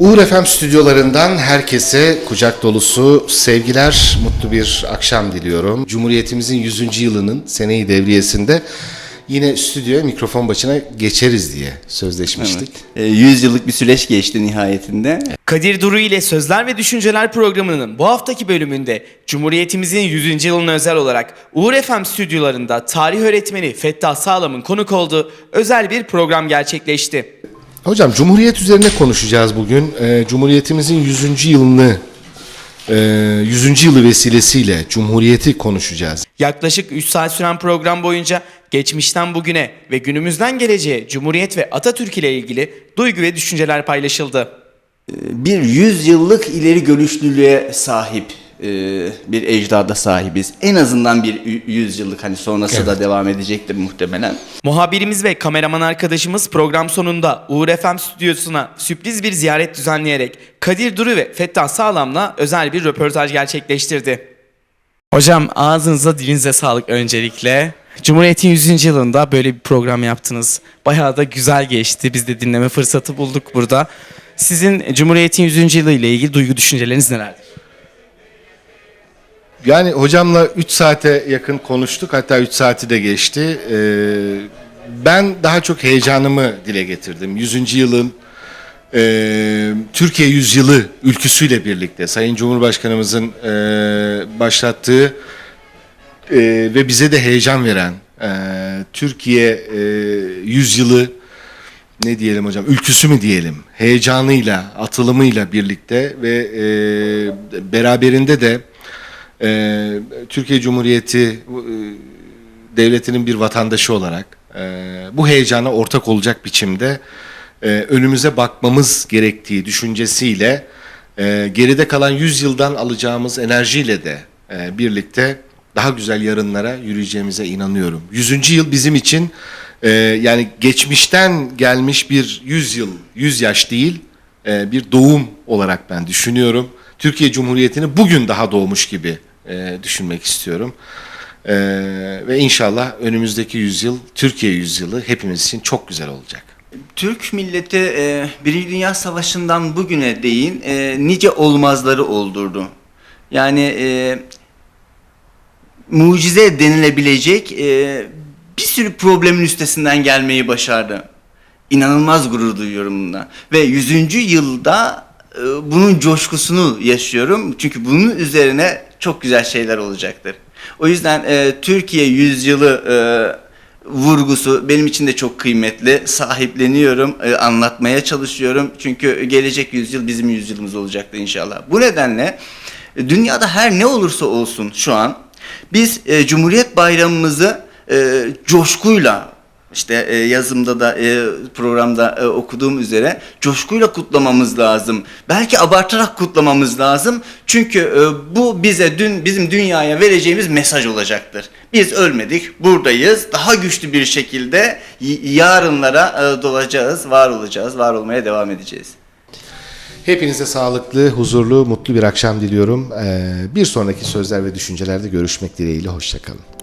Uğur FM stüdyolarından herkese kucak dolusu sevgiler, mutlu bir akşam diliyorum. Cumhuriyetimizin 100. yılının seneyi devriyesinde yine stüdyoya mikrofon başına geçeriz diye sözleşmiştik. E, 100 yıllık bir süreç geçti nihayetinde. Kadir Duru ile Sözler ve Düşünceler programının bu haftaki bölümünde Cumhuriyetimizin 100. yılına özel olarak Uğur FM stüdyolarında tarih öğretmeni Fettah Sağlam'ın konuk olduğu özel bir program gerçekleşti. Hocam Cumhuriyet üzerine konuşacağız bugün. Ee, Cumhuriyetimizin 100. yılını, e, 100. yılı vesilesiyle Cumhuriyeti konuşacağız. Yaklaşık 3 saat süren program boyunca geçmişten bugüne ve günümüzden geleceğe Cumhuriyet ve Atatürk ile ilgili duygu ve düşünceler paylaşıldı. Bir 100 yıllık ileri görüşlülüğe sahip e, bir ecdada sahibiz. En azından bir 100 yıllık hani sonrası da devam edecektir muhtemelen. Muhabirimiz ve kameraman arkadaşımız program sonunda Uğur FM stüdyosuna sürpriz bir ziyaret düzenleyerek Kadir Duru ve Fettah Sağlam'la özel bir röportaj gerçekleştirdi. Hocam ağzınıza dilinize sağlık öncelikle. Cumhuriyet'in 100. yılında böyle bir program yaptınız. Bayağı da güzel geçti. Biz de dinleme fırsatı bulduk burada. Sizin Cumhuriyet'in 100. yılı ile ilgili duygu düşünceleriniz nelerdir? Yani hocamla 3 saate yakın konuştuk hatta 3 saati de geçti. Ee, ben daha çok heyecanımı dile getirdim. 100. yılın e, Türkiye Yüzyılı ülküsüyle birlikte Sayın Cumhurbaşkanımızın e, başlattığı e, ve bize de heyecan veren Türkiye Yüzyılı ne diyelim hocam ülküsü mü diyelim heyecanıyla atılımıyla birlikte ve e, beraberinde de e, Türkiye Cumhuriyeti e, devletinin bir vatandaşı olarak e, bu heyecana ortak olacak biçimde e, önümüze bakmamız gerektiği düşüncesiyle e, geride kalan 100 yıldan alacağımız enerjiyle de e, birlikte daha güzel yarınlara yürüyeceğimize inanıyorum. 100. yıl bizim için e, yani geçmişten gelmiş bir 100 yıl, 100 yaş değil e, bir doğum olarak ben düşünüyorum. Türkiye Cumhuriyeti'ni bugün daha doğmuş gibi e, düşünmek istiyorum. E, ve inşallah önümüzdeki yüzyıl Türkiye yüzyılı hepimiz için çok güzel olacak. Türk milleti e, Birinci Dünya Savaşı'ndan bugüne değin e, nice olmazları oldurdu. Yani e, mucize denilebilecek e, bir sürü problemin üstesinden gelmeyi başardı. İnanılmaz gurur duyuyorum bundan. Ve 100. yılda bunun coşkusunu yaşıyorum. Çünkü bunun üzerine çok güzel şeyler olacaktır. O yüzden e, Türkiye yüzyılı e, vurgusu benim için de çok kıymetli. Sahipleniyorum, e, anlatmaya çalışıyorum. Çünkü gelecek yüzyıl bizim yüzyılımız olacaktır inşallah. Bu nedenle e, dünyada her ne olursa olsun şu an biz e, Cumhuriyet Bayramımızı e, coşkuyla işte e, yazımda da e, programda e, okuduğum üzere coşkuyla kutlamamız lazım. Belki abartarak kutlamamız lazım. Çünkü e, bu bize dün bizim dünyaya vereceğimiz mesaj olacaktır. Biz ölmedik, buradayız. Daha güçlü bir şekilde yarınlara e, dolacağız, var olacağız, var olmaya devam edeceğiz. Hepinize sağlıklı, huzurlu, mutlu bir akşam diliyorum. E, bir sonraki sözler ve düşüncelerde görüşmek dileğiyle. Hoşçakalın.